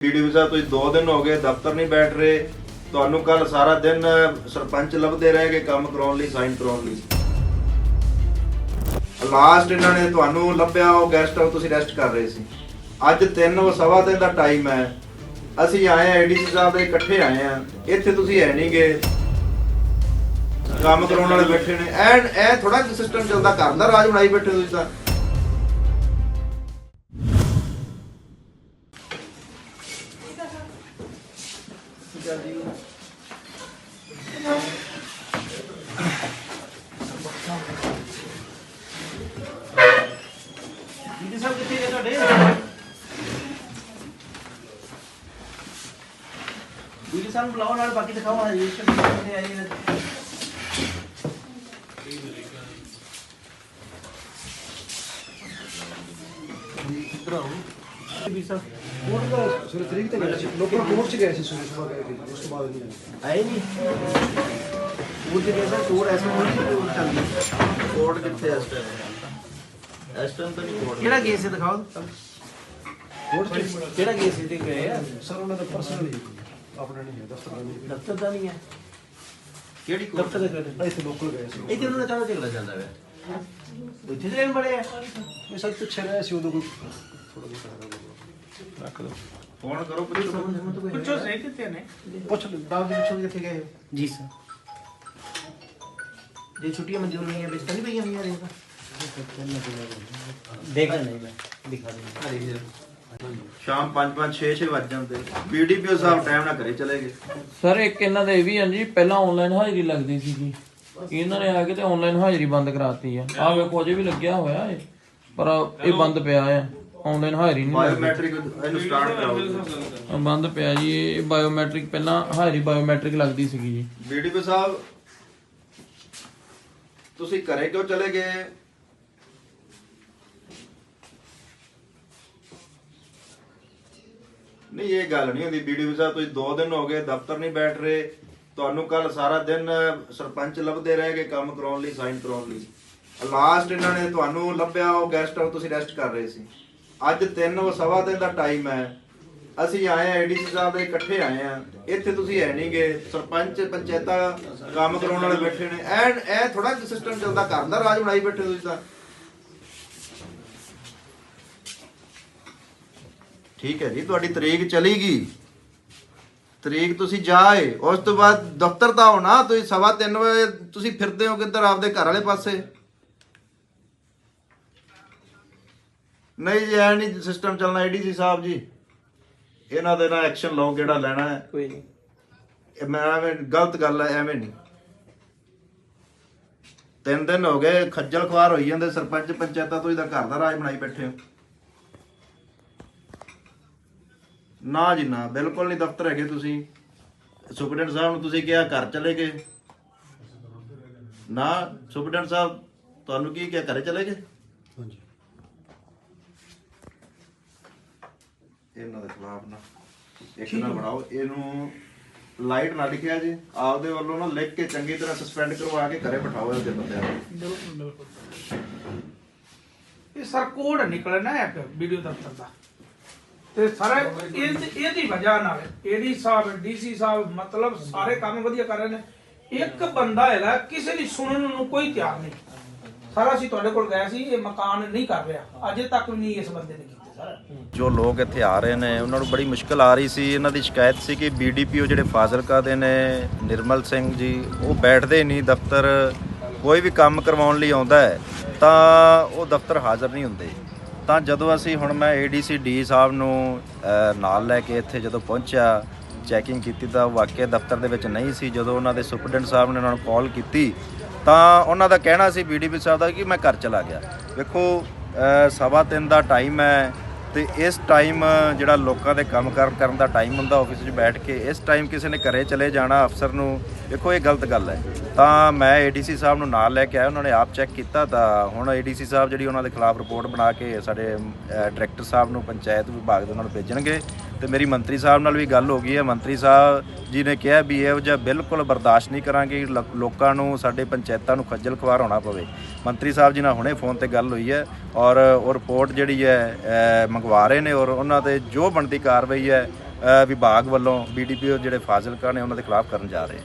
PTO ਸਾਹਿਬ, ਤੁਸੀਂ 2 ਦਿਨ ਹੋ ਗਏ ਦਫ਼ਤਰ ਨਹੀਂ ਬੈਠ ਰਹੇ। ਤੁਹਾਨੂੰ ਕੱਲ ਸਾਰਾ ਦਿਨ ਸਰਪੰਚ ਲੱਭਦੇ ਰਹੇ ਕਿ ਕੰਮ ਕਰਾਉਣ ਲਈ, ਸਾਈਨ ਕਰਾਉਣ ਲਈ। ਲਾਸਟ ਇਹਨਾਂ ਨੇ ਤੁਹਾਨੂੰ ਲੱਭਿਆ, ਉਹ ਗੈਸਟ ਹਾਊਸ ਤੁਸੀਂ ਰੈਸਟ ਕਰ ਰਹੇ ਸੀ। ਅੱਜ 3 ਸਵਾ ਦਿਨ ਦਾ ਟਾਈਮ ਹੈ। ਅਸੀਂ ਆਏ ਆ ਏਡੀਸੀ ਸਾਹਿਬ ਦੇ ਇਕੱਠੇ ਆਏ ਆ ਇੱਥੇ ਤੁਸੀਂ ਹੈ ਨਹੀਂ ਗਏ ਕੰਮ ਕਰਾਉਣ ਵਾਲੇ ਬੈਠੇ ਨੇ। ਐਨ ਇਹ ਥੋੜਾ ਸਿਸਟਮ ਚੱਲਦਾ। ਕਰਦਾ ਰਾਜ ਬਣਾਈ ਬੈਠੇ ਤੁਸੀਂ ਤਾਂ। ਜੀ ਸਾਹਿਬ ਕਿੱਥੇ ਗਏ ਤੁਹਾਡੇ ਜੀ ਸਾਹਿਬ ਨੂੰ ਬੁਲਾਓ ਨਾਲ ਬਾਕੀ ਦਿਖਾਓ ਰਜਿਸਟਰ ਕਿੱਥੇ ਆਈ ਹੈ ਇਧਰ ਆਓ ਜੀ ਸਾਹਿਬ ਕੋਰਟ ਦਾ ਸਵੇਰੇ ਤਰੀਕ ਤੇ ਗਏ ਸੀ ਲੋਕਾਂ ਕੋਰਟ ਚ ਗਏ ਸੀ ਸਵੇਰੇ ਸੁਬਾਹ ਗਏ ਸੀ ਉਸ ਤੋਂ ਬਾਅਦ ਨਹੀਂ ਆਏ ਨਹੀਂ ਉਹ ਜਿਹੜੇ ਸਰ ਕੋਡ ਐਸਾ ਹੋਣੀ ਕਿ ਉਹ ਚੱਲਦੀ ਕੋਡ ਕਿੱਥੇ ਇਸ ਟਾਈਮ ਇਸ ਟਾਈਮ ਤਾਂ ਨਹੀਂ ਕੋਡ ਕਿਹੜਾ ਕੇਸ ਹੈ ਦਿਖਾਓ। ਕੋਰਟ ਚ ਕਿਹੜਾ ਕੇਸ ਹੈ ਤੇ ਗਏ ਆ ਸਰ ਉਹਨਾਂ ਦਾ ਪਰਸਨਲ ਹੀ? ਆਪਣਾ ਨਹੀਂ ਹੈ ਦਫ਼ਤਰ ਦਾ ਨਹੀਂ ਦਫ਼ਤਰ ਦਾ ਨਹੀਂ ਹੈ। ਕਿਹੜੀ ਦਫ਼ਤਰ ਦਾ ਕਿਹੜਾ ਹੈ। ਇੱਥੇ ਲੋਕਲ ਗਏ ਸੀ ਇੱਥੇ ਉਹਨਾਂ ਦਾ ਚਾਲਾ ਝਗੜਾ ਚੱਲਦਾ ਹੈ ਇੱਥੇ ਦੇ ਬੜੇ ਆ। ਮੈਂ ਸਰ ਪਿੱਛੇ ਰਹੇ ਸੀ ਉਦੋਂ ਕੋਈ ਥੋੜਾ ਜਿਹਾ ਰੱਖ ਦੋ। ਫੋਨ ਕਰੋ ਪੁਲਿਸ ਨੂੰ ਪੁੱਛੋ ਸਹੀ ਕਿੱਥੇ ਨੇ। ਪੁੱਛ ਲਓ ਦਾਦ ਦੇ ਪੁੱਛੋ ਕਿੱਥੇ ਗਏ ਜੀ ਸਰ। ਜੇ ਛੁੱਟੀਆਂ ਮਨਜ਼ੂਰ ਨਹੀਂ ਹੈ ਵਿੱਚ ਤਾਂ ਨਹੀਂ ਪਈਆਂ ਹੋਈਆਂ ਰੇਗਾ ਦੇਖ ਨਹੀਂ ਮੈਂ ਦਿਖਾ ਦੇ ਸ਼ਾਮ 5 5 6 6 ਵੱਜ ਜਾਂਦੇ। ਬੀਡੀਪੀਓ ਸਾਹਿਬ ਟਾਈਮ ਨਾਲ ਘਰੇ ਚਲੇ ਗਏ। ਸਰ ਇੱਕ ਇਹਨਾਂ ਦਾ ਇਹ ਵੀ ਹੈ ਜੀ ਪਹਿਲਾਂ ਆਨਲਾਈਨ ਹਾਜ਼ਰੀ ਲੱਗਦੀ ਸੀਗੀ ਇਹਨਾਂ ਨੇ ਆ ਕੇ ਤੇ ਆਨਲਾਈਨ ਹਾਜ਼ਰੀ ਬੰਦ ਕਰਾਤੀ ਆ। ਆ ਵੇਖੋ ਅਜੇ ਵੀ ਲੱਗਿਆ ਹੋਇਆ ਪਰ ਇਹ ਬੰਦ ਪਿਆ ਹੈ ਆਨਲਾਈਨ ਹਾਜ਼ਰੀ ਨਹੀਂ ਲੱਗਦੀ ਬਾਇਓਮੈਟ੍ਰਿਕ ਇਹਨੂੰ ਸਟਾਰਟ ਕਰਾਓ। ਬੰਦ ਪਿਆ ਜੀ ਇਹ ਬਾਇਓਮੈਟ੍ਰਿਕ ਪਹਿਲਾਂ ਹਾਜ਼ਰੀ ਬਾਇਓਮੈਟ੍ਰਿਕ ਲੱਗਦੀ ਸੀਗੀ ਜੀ। ਬੀਡੀਪੀਓ ਸਾਹਿਬ ਤੁਸੀਂ ਘਰੇ ਕਿਉਂ ਚਲੇ ਗਏ? ਨਹੀਂ ਇਹ ਗੱਲ ਨਹੀਂ ਹੁੰਦੀ। ਬੀਡੀਪੀਓ ਸਾਹਿਬ ਤੁਸੀਂ 2 ਦਿਨ ਹੋ ਗਏ ਦਫ਼ਤਰ ਨਹੀਂ ਬੈਠ ਰਹੇ। ਤੁਹਾਨੂੰ ਕੱਲ ਸਾਰਾ ਦਿਨ ਸਰਪੰਚ ਲੱਭਦੇ ਰਹੇ ਕਿ ਕੰਮ ਕਰਾਉਣ ਲਈ ਸਾਈਨ ਕਰਾਉਣ ਲਈ। ਲਾਸਟ ਇਹਨਾਂ ਨੇ ਤੁਹਾਨੂੰ ਲੱਭਿਆ ਉਹ ਗੈਸਟ ਹਾਊਸ ਤੁਸੀਂ ਰੈਸਟ ਕਰ ਰਹੇ ਸੀ। ਅੱਜ 3 ਸਵਾ ਦਿਨ ਦਾ ਟਾਈਮ ਹੈ। ਅਸੀਂ ਆਏ ਆ ਏਡੀਸੀ ਸਾਹਿਬ ਦੇ, ਇਕੱਠੇ ਆਏ ਆ ਇੱਥੇ ਤੁਸੀਂ ਹੈ ਨਹੀਂ ਗਏ ਸਰਪੰਚ, ਪੰਚਾਇਤਾਂ ਕੰਮ ਕਰਾਉਣ ਵਾਲੇ ਬੈਠੇ ਨੇ। ਐਨ ਇਹ ਥੋੜਾ ਸਿਸਟਮ ਚੱਲਦਾ। ਘਰ ਦਾ ਰਾਜ ਬਣਾਈ ਬੈਠੇ ਤੁਸੀਂ ਤਾਂ। ਠੀਕ ਹੈ ਜੀ, ਤੁਹਾਡੀ ਤਰੀਕ ਚਲੀ ਗਈ। ਤਰੀਕ ਤੁਸੀਂ ਜਾਏ ਉਸ ਤੋਂ ਬਾਅਦ ਦਫ਼ਤਰ ਤਾਂ ਹੋਣਾ ਤੁਸੀਂ ਸਵਾ ਤਿੰਨ ਵਜੇ ਤੁਸੀਂ ਫਿਰਦੇ ਹੋ ਕਿੱਧਰ? ਆਪਦੇ ਘਰ ਵਾਲੇ ਪਾਸੇ। ਨਹੀਂ ਜੀ ਐ ਨਹੀਂ ਸਿਸਟਮ ਚੱਲਣਾ ਏਡੀਸੀ ਸਾਹਿਬ ਜੀ। ਇਹਨਾਂ ਦੇ ਨਾਲ ਐਕਸ਼ਨ ਲਓ ਕਿਹੜਾ ਲੈਣਾ ਹੈ। ਕੋਈ ਨਹੀਂ। ਇਹ ਮੈਂ ਐਵੇਂ ਗਲਤ ਗੱਲ ਹੈ ਐਵੇਂ ਨਹੀਂ। ਤਿੰਨ ਦਿਨ ਹੋ ਗਏ ਖੱਜਲ ਖਵਾਰ ਹੋਈ ਜਾਂਦੇ ਸਰਪੰਚ ਪੰਚਾਇਤਾਂ ਤਾਂ ਘਰ ਦਾ ਰਾਜ ਬਣਾਈ ਬੈਠੇ ਹੋ। ਨਾ ਜੀ ਨਾ ਬਿਲਕੁਲ ਨਹੀਂ ਦਫ਼ਤਰ ਹੈਗੇ ਤੁਸੀਂ। ਸੁਪਰਡੈਂਟ ਸਾਹਿਬ ਨੂੰ ਤੁਸੀਂ ਕਿਹਾ ਘਰ ਚਲੇ ਗਏ। ਨਾ ਸੁਪਰਡੈਂਟ ਸਾਹਿਬ ਤੁਹਾਨੂੰ ਕੀ ਕਿਹਾ ਘਰੇ ਚਲੇ ਗਏ? ਇਹਨਾਂ ਦੇ ਖਿਲਾਫ ਨਾ। ਇੱਕ ਨਾ ਬਣਾਓ ਇਹਨੂੰ ਲਾਈਟ ਨਾ ਲਿਖਿਆ ਜੀ ਆਪਦੇ ਵੱਲੋਂ ਨਾ ਲਿਖ ਕੇ ਚੰਗੀ ਤਰ੍ਹਾਂ ਸਸਪੈਂਡ ਕਰਵਾ ਕੇ ਘਰੇ ਬਿਠਾਓ ਇਹਦੇ ਬੰਦਿਆਂ ਨੂੰ। ਬਿਲਕੁਲ ਬਿਲਕੁਲ। ਇਹ ਸਰ ਕੋਡ ਨਿਕਲਿਆ ਨਾ ਇੱਕ ਵੀਡੀਓ ਦਫ਼ਤਰ ਦਾ। ਤੇ ਸਾਰਾ ਇਹ ਇਹਦੀ ਵਜ੍ਹਾ ਨਾਲ ਏਡੀ ਸਾਹਿਬ ਡੀਸੀ ਸਾਹਿਬ ਮਤਲਬ ਸਾਰੇ ਕੰਮ ਵਧੀਆ ਕਰ ਰਹੇ ਨੇ। ਇੱਕ ਬੰਦਾ ਹੈਗਾ ਕਿਸੇ ਦੀ ਸੁਣਨ ਨੂੰ ਕੋਈ ਤਿਆਰ ਨਹੀਂ। ਸਾਰਾ ਅਸੀਂ ਤੁਹਾਡੇ ਕੋਲ ਗਏ ਸੀ ਇਹ ਮਕਾਨ ਨਹੀਂ ਕਰ ਰਿਹਾ। ਅਜੇ ਤੱਕ ਵੀ ਨਹੀਂ ਇਸ ਬੰਦੇ ਨੇ ਕੀਤੇ ਸਰ। ਜੋ ਲੋਕ ਇੱਥੇ ਆ ਰਹੇ ਨੇ, ਉਹਨਾਂ ਨੂੰ ਬੜੀ ਮੁਸ਼ਕਲ ਆ ਰਹੀ ਸੀ। ਇਹਨਾਂ ਦੀ ਸ਼ਿਕਾਇਤ ਸੀ ਕਿ ਬੀਡੀਪੀਓ ਜਿਹੜੇ ਫਾਜ਼ਿਲਕਾ ਦੇ ਨੇ, ਨਿਰਮਲ ਸਿੰਘ ਜੀ, ਉਹ ਬੈਠਦੇ ਨਹੀਂ, ਦਫ਼ਤਰ ਕੋਈ ਵੀ ਕੰਮ ਕਰਵਾਉਣ ਲਈ ਆਉਂਦਾ ਹੈ, ਤਾਂ ਉਹ ਦਫ਼ਤਰ ਹਾਜ਼ਰ ਨਹੀਂ ਹੁੰਦੇ। ਤਾਂ ਜਦੋਂ ਅਸੀਂ ਹੁਣ ਮੈਂ ਏਡੀਸੀ ਡੀ ਸਾਹਿਬ ਨੂੰ ਨਾਲ ਲੈ ਕੇ ਇੱਥੇ ਜਦੋਂ ਪਹੁੰਚਿਆ, ਚੈਕਿੰਗ ਕੀਤੀ ਤਾਂ ਵਾਕਿਆ ਦਫ਼ਤਰ ਦੇ ਵਿੱਚ ਨਹੀਂ ਸੀ। ਜਦੋਂ ਉਹਨਾਂ ਦੇ ਸੁਪਰਡੈਂਟ ਸਾਹਿਬ ਨੇ ਉਹਨਾਂ ਨੂੰ ਕਾਲ ਕੀਤੀ, ਤਾਂ ਉਹਨਾਂ ਦਾ ਕਹਿਣਾ ਸੀ ਬੀਡੀਪੀ ਸਾਹਿਬ ਦਾ ਕਿ ਮੈਂ ਘਰ ਚਲਾ ਗਿਆ। ਵੇਖੋ ਸਵਾ ਤਿੰਨ ਦਾ ਟਾਈਮ ਹੈ ਤੇ ਇਸ ਟਾਈਮ ਜਿਹੜਾ ਲੋਕਾਂ ਦੇ ਕੰਮ ਕਾਰ ਕਰਨ ਦਾ ਟਾਈਮ ਹੁੰਦਾ ਆਫਿਸ 'ਚ ਬੈਠ ਕੇ, ਇਸ ਟਾਈਮ ਕਿਸੇ ਨੇ ਘਰੇ ਚਲੇ ਜਾਣਾ ਅਫਸਰ ਨੂੰ, ਦੇਖੋ ਇਹ ਗਲਤ ਗੱਲ ਹੈ। ਤਾਂ ਮੈਂ ਏਡੀਸੀ ਸਾਹਿਬ ਨੂੰ ਨਾਲ ਲੈ ਕੇ ਆਇਆ, ਉਹਨਾਂ ਨੇ ਆਪ ਚੈੱਕ ਕੀਤਾ ਤਾਂ ਹੁਣ ਏਡੀਸੀ ਸਾਹਿਬ ਜਿਹੜੀ ਉਹਨਾਂ ਦੇ ਖਿਲਾਫ ਰਿਪੋਰਟ ਬਣਾ ਕੇ ਸਾਡੇ ਡਾਇਰੈਕਟਰ ਸਾਹਿਬ ਨੂੰ ਪੰਚਾਇਤ ਵਿਭਾਗ ਦੇ ਉਹਨਾਂ ਨੂੰ ਭੇਜਣਗੇ। ਤੇ ਮੇਰੀ ਮੰਤਰੀ ਸਾਹਿਬ ਨਾਲ ਵੀ ਗੱਲ ਹੋ ਗਈ ਹੈ। ਮੰਤਰੀ ਸਾਹਿਬ ਜੀ ਨੇ ਕਿਹਾ ਵੀ ਇਹੋ ਜਿਹਾ ਬਿਲਕੁਲ ਬਰਦਾਸ਼ਤ ਨਹੀਂ ਕਰਾਂਗੇ ਕਿ ਲੋਕਾਂ ਨੂੰ, ਸਾਡੇ ਪੰਚਾਇਤਾਂ ਨੂੰ ਖੱਜਲ ਖਵਾਰ ਹੋਣਾ ਪਵੇ। ਮੰਤਰੀ ਸਾਹਿਬ ਜੀ ਨਾਲ ਹੁਣੇ ਫੋਨ ਤੇ ਗੱਲ ਹੋਈ ਹੈ ਔਰ ਉਹ ਰਿਪੋਰਟ ਜਿਹੜੀ ਹੈ ਮੰਗਵਾ ਰਹੇ ਨੇ ਔਰ ਉਹਨਾਂ ਤੇ ਜੋ ਬਣਦੀ ਕਾਰਵਾਈ ਹੈ ਵਿਭਾਗ ਵੱਲੋਂ ਬੀਡੀਪੀਓ ਜਿਹੜੇ ਫਾਜ਼ਿਲਕਾ ਨੇ ਉਹਨਾਂ ਦੇ ਖਿਲਾਫ ਕਰਨ ਜਾ ਰਹੇ ਹਾਂ